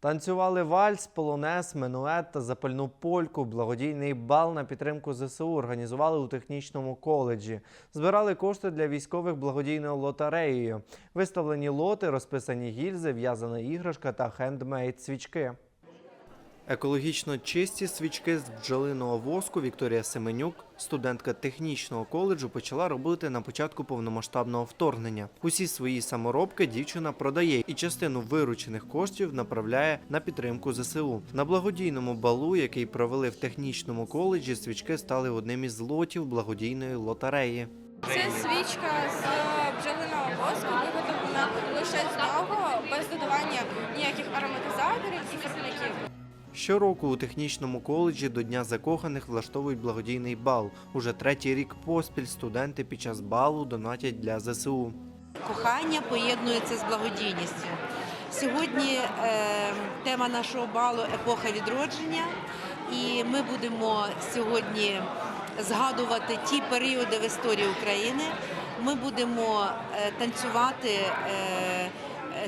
Танцювали вальс, полонез, менует та запальну польку. Благодійний бал на підтримку ЗСУ організували у технічному коледжі. Збирали кошти для військових благодійною лотереєю. Виставлені лоти, розписані гільзи, в'язана іграшка та хендмейд свічки. Екологічно чисті свічки з бджолиного воску Вікторія Семенюк, студентка технічного коледжу, почала робити на початку повномасштабного вторгнення. Усі свої саморобки дівчина продає і частину виручених коштів направляє на підтримку ЗСУ. На благодійному балу, який провели в технічному коледжі, свічки стали одним із лотів благодійної лотереї. Це свічка з бджолиного воску, виготовлена лише з нього, без додавання ніяких ароматизаторів і ферментів. Щороку у технічному коледжі до Дня закоханих влаштовують благодійний бал. Уже третій рік поспіль студенти під час балу донатять для ЗСУ. Кохання поєднується з благодійністю. Сьогодні е, тема нашого балу епоха відродження, і ми будемо сьогодні згадувати ті періоди в історії України. Ми будемо е, танцювати. Е,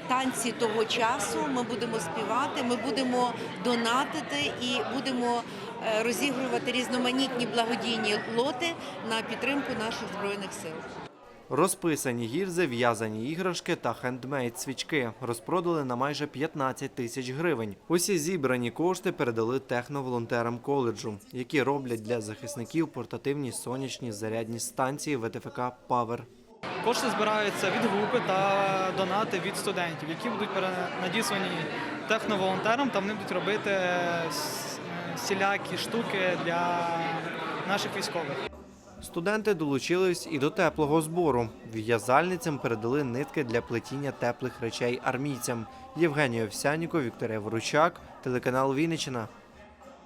Танці того часу ми будемо співати, ми будемо донатити і будемо е, розігрувати різноманітні благодійні лоти на підтримку наших збройних сил. Розписані гільзи, в'язані іграшки та хендмейд свічки розпродали на майже 15 тисяч гривень. Усі зібрані кошти передали техноволонтерам коледжу, які роблять для захисників портативні сонячні зарядні станції ВТФК Павер. Кошти збираються від групи та донати від студентів, які будуть перенадіслані техноволонтерам, та вони будуть робити е, е, всілякі штуки для наших військових. Студенти долучились і до теплого збору. В'язальницям передали нитки для плетіння теплих речей армійцям. Євгенія Овсяніко, Вікторія Воручак, телеканал Вінниччина.